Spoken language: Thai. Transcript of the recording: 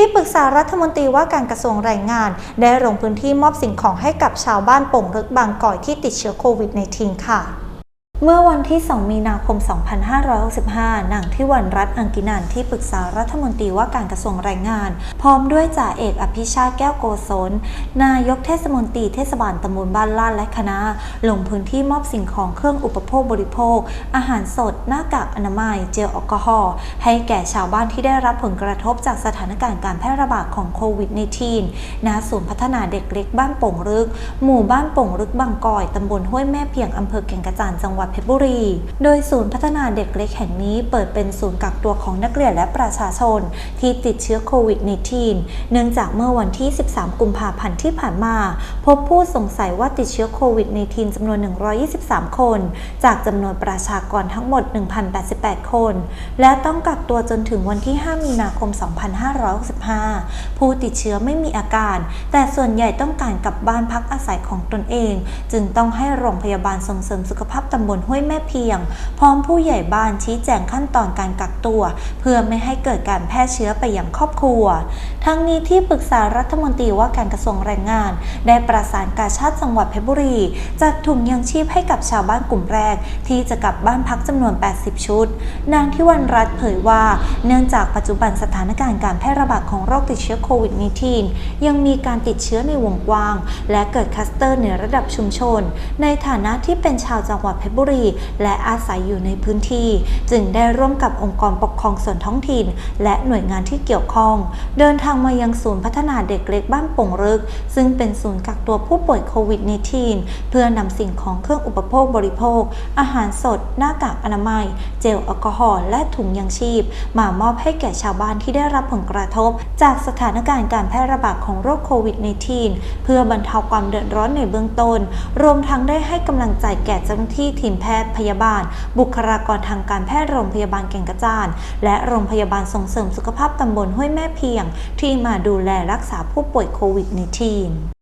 ที่ปรึกษารัฐมนตรีว่าการกระทรวงแรงงาน ได้ลงพื้นที่มอบสิ่งของให้กับชาวบ้านโป่งลึกบางกอยที่ติดเชื้อโควิด -19 ค่ะ เมื่อวันที่ 2 มีนาคม 2565 นางทิวันรัตน์อังกินันที่ปรึกษารัฐมนตรีว่าการกระทรวงแรงงาน พร้อมด้วยจ่าเอกอภิชาติแก้วโกศลนายกเทศมนตรีเทศบาลตำบลบ้านลาดและคณะ ลงพื้นที่มอบสิ่งของเครื่องอุปโภคบริโภค อาหารสด หน้ากากอนามัย เจลแอลกอฮอล์ให้แก่ชาวบ้านที่ได้รับผลกระทบจากสถานการณ์การแพร่ระบาดของโควิด -19 ณศูนย์พัฒนาเด็กเล็กบ้านโป่งลึก หมู่บ้านโป่งลึกบางกอยตำบลห้วยแม่เพียงอำเภอแก่งกระจานจังหวัดเพชรบุรี โดยศูนย์พัฒนาเด็กเล็กแห่งนี้เปิดเป็นศูนย์กักตัวของนักเรียนและประชาชน ที่ติดเชื้อโควิด -19 เนื่องจากเมื่อวันที่ 13 กุมภาพันธ์ที่ผ่านมา พบผู้สงสัยว่าติดเชื้อโควิด -19 จำนวน 123 คน จากจำนวนประชากรทั้งหมด 1,088 คน และต้องกักตัวจนถึงวันที่ 5 มีนาคม 2565 ผู้ติดเชื้อไม่มีอาการ แต่ส่วนใหญ่ต้องการกลับบ้านพักอาศัยของตนเอง จึงต้องให้โรงพยาบาลส่งเสริมสุขภาพตำบลห้วยแม่เพียง พร้อมผู้ใหญ่บ้านชี้แจงขั้นตอนการกักตัว เพื่อไม่ให้เกิดการแพร่เชื้อไปยังครอบครัว ทั้งนี้ที่ปรึกษารัฐมนตรีว่าการกระทรวงแรงงาน ได้ประสานกาชาติจังหวัดเพชรบุรีจัดถุงยังชีพให้กับชาวบ้านกลุ่มแรก ที่จะกลับบ้านพักจำนวน 80 ชุด นางทิวันรัตเผยว่า เนื่องจากปัจจุบันสถานการณ์การแพร่ระบาดของโรคติดเชื้อโควิด -19 ยังมีการติดเชื้อในวงกว้าง และเกิดคลัสเตอร์ในระดับชุมชน ในฐานะที่เป็นชาวจังหวัดเพชรบุรีและอาศัยอยู่ในพื้นที่ จึงได้ร่วมกับองค์กรปกครองส่วนท้องถิ่น และหน่วยงานที่เกี่ยวข้อง เดินทางมายังศูนย์พัฒนาเด็กเล็กบ้านโป่งรึก ซึ่งเป็นศูนย์กักตัวผู้ป่วยโควิด -19 เพื่อนำสิ่งของเครื่องอุปโภคบริโภค อาหารสด หน้ากากอนามัย เจลแอลกอฮอล์และถุงยังชีพ มามอบให้แก่ชาวบ้านที่ได้รับผลกระทบ จากสถานการณ์การแพร่ระบาดของโรคโควิด -19 เพื่อบรรเทาความเดือดร้อนในเบื้องต้น รวมทั้งได้ให้กำลังใจแก่เจ้าหน้าที่ทีมแพทย์พยาบาล บุคลากรทางการแพทย์โรงพยาบาลแก่งกระจานและโรงพยาบาลส่งเสริมสุขภาพตำบลห้วยแม่เพียง ที่มาดูแลรักษาผู้ป่วยโควิด -19